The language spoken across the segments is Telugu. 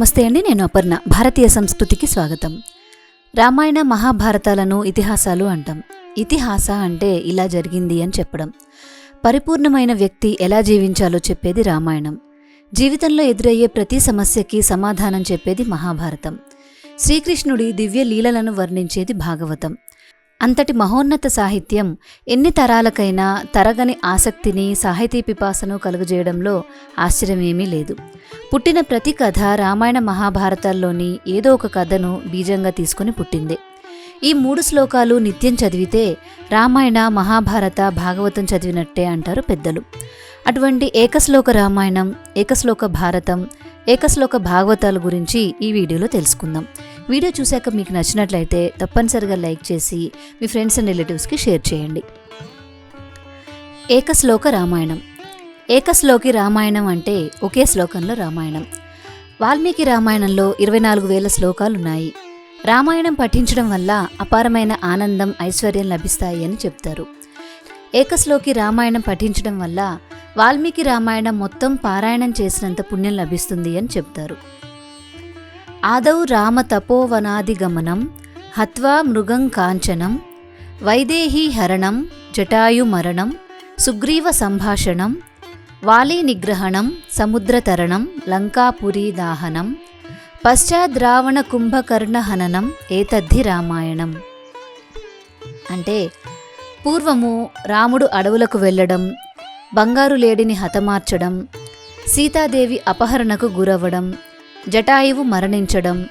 నమస్తే అండి నేను అపర్ణ. భారతీయ సంస్కృతికి స్వాగతం. రామాయణ మహాభారతాలను ఇతిహాసాలు అంటాం. ఇతిహాస అంటే ఇలా జరిగింది అని చెప్పడం. పరిపూర్ణమైన వ్యక్తి ఎలా జీవించాలో చెప్పేది రామాయణం. జీవితంలో ఎదురయ్యే ప్రతి సమస్యకి సమాధానం చెప్పేది మహాభారతం. శ్రీకృష్ణుడి దివ్య లీలలను వర్ణించేది భాగవతం. అంతటి మహోన్నత సాహిత్యం ఎన్ని తరాలకైనా తరగని ఆసక్తిని సాహితీ పిపాసను కలుగజేయడంలో ఆశ్చర్యమేమీ లేదు. పుట్టిన ప్రతి కథ రామాయణ మహాభారతాల్లోని ఏదో ఒక కథను బీజంగా తీసుకుని పుట్టిందే. ఈ మూడు శ్లోకాలు నిత్యం చదివితే రామాయణ మహాభారత భాగవతం చదివినట్టే అంటారు పెద్దలు. అటువంటి ఏకశ్లోక రామాయణం ఏకశ్లోక భారతం ఏకశ్లోక భాగవతాల గురించి ఈ వీడియోలో తెలుసుకుందాం. వీడియో చూశాక మీకు నచ్చినట్లయితే తప్పనిసరిగా లైక్ చేసి మీ ఫ్రెండ్స్ అండ్ రిలేటివ్స్కి షేర్ చేయండి. ఏకశ్లోక రామాయణం. ఏకశ్లోకి రామాయణం అంటే ఒకే శ్లోకంలో రామాయణం. వాల్మీకి రామాయణంలో ఇరవై నాలుగు వేల శ్లోకాలున్నాయి. రామాయణం పఠించడం వల్ల అపారమైన ఆనందం ఐశ్వర్యం లభిస్తాయి అని చెప్తారు. ఏకశ్లోకి రామాయణం పఠించడం వల్ల వాల్మీకి రామాయణం మొత్తం పారాయణం చేసినంత పుణ్యం లభిస్తుంది అని చెప్తారు. ఆదౌ రామ తపోవనాదిగమనం హత్వా మృగం కాంచనం వైదేహీ హరణం జటాయు మరణం సుగ్రీవ సంభాషణం వాలీ నిగ్రహణం సముద్రతరణం లంకాపురీ దాహనం పశ్చాద్రావణ కుంభకర్ణ హననం ఏతద్ధి రామాయణం. అంటే పూర్వము రాముడు అడవులకు వెళ్ళడం బంగారు లేడిని హతమార్చడం సీతాదేవి అపహరణకు గురవ్వడం జటాయువు మరణించడం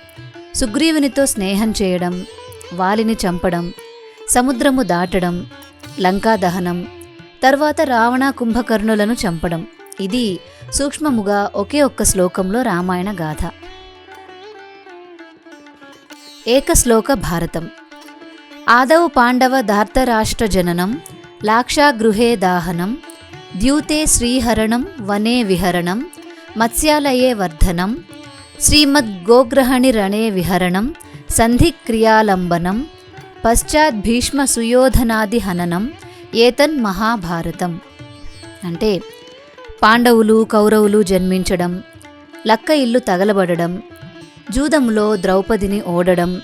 సుగ్రీవునితో స్నేహం చేయడం వాలిని చంపడం సముద్రము దాటడం లంకా దహనం తర్వాత రావణ కుంభకర్ణులను చంపడం. ఇది సూక్ష్మముగా ఒకే ఒక్క శ్లోకంలో రామాయణ గాథ. ఏకశ్లోక భారతం. ఆదౌ పాండవ దార్తరాష్ట్ర జననం లాక్షాగృహే దాహనం ద్యూతే శ్రీహరణం వనే విహరణం మత్స్యాలయే వర్ధనం శ్రీమద్గోగ్రహణిరణే విహరణం సంధిక్రియాలంబనం పశ్చాత్ భీష్మ సుయోధనాది హననం ఏతన్ మహాభారతం. అంటే పాండవులు కౌరవులు జన్మించడం లక్క ఇల్లు తగలబడడం జూదములో ద్రౌపదిని ఓడడం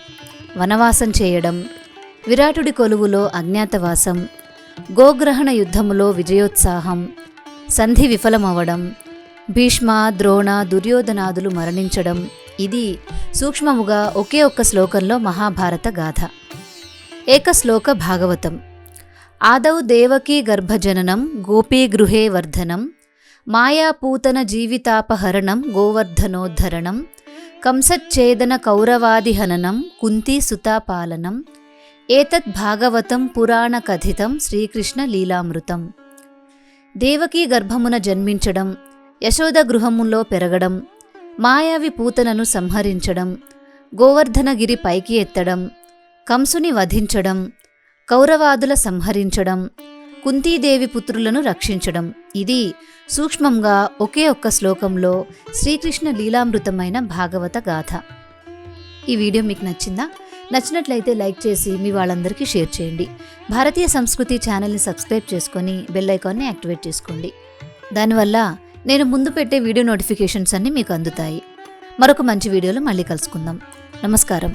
వనవాసం చేయడం విరాటుడి కొలువులో అజ్ఞాతవాసం గోగ్రహణ యుద్ధములో విజయోత్సాహం సంధి విఫలమవడం భీష్మ ద్రోణ దుర్యోధనాదులు మరణించడం. ఇది సూక్ష్మముగా ఒకే ఒక్క శ్లోకంలో మహాభారత గాథ. ఏకశ్లోక భాగవతం. ఆదౌ దేవకీ గర్భజననం గోపీగృహే వర్ధనం మాయాపూతన జీవితాపహరణం గోవర్ధనోద్ధరణం కంసచ్ఛేదన కౌరవాదిహననం కుంతీ సుతాపాలనం ఏతత్ భాగవతం పురాణ కథితం శ్రీకృష్ణ లీలామృతం. దేవకీ గర్భమున జన్మించడం యశోద గృహములో పెరగడం మాయావి పూతనను సంహరించడం గోవర్ధనగిరి పైకి ఎత్తడం కంసుని వధించడం కౌరవాదుల సంహరించడం కుంతీదేవి పుత్రులను రక్షించడం. ఇది సూక్ష్మంగా ఒకే ఒక్క శ్లోకంలో శ్రీకృష్ణ లీలామృతమైన భాగవత గాథ. ఈ వీడియో మీకు నచ్చిందా? నచ్చినట్లయితే లైక్ చేసి మీ వాళ్ళందరికీ షేర్ చేయండి. భారతీయ సంస్కృతి ఛానల్ని సబ్స్క్రైబ్ చేసుకొని బెల్ ఐకాన్ని యాక్టివేట్ చేసుకోండి. దానివల్ల నేను ముందు పెట్టే వీడియో నోటిఫికేషన్స్ అన్నీ మీకు అందుతాయి. మరొక మంచి వీడియోలో మళ్ళీ కలుసుకుందాం. నమస్కారం.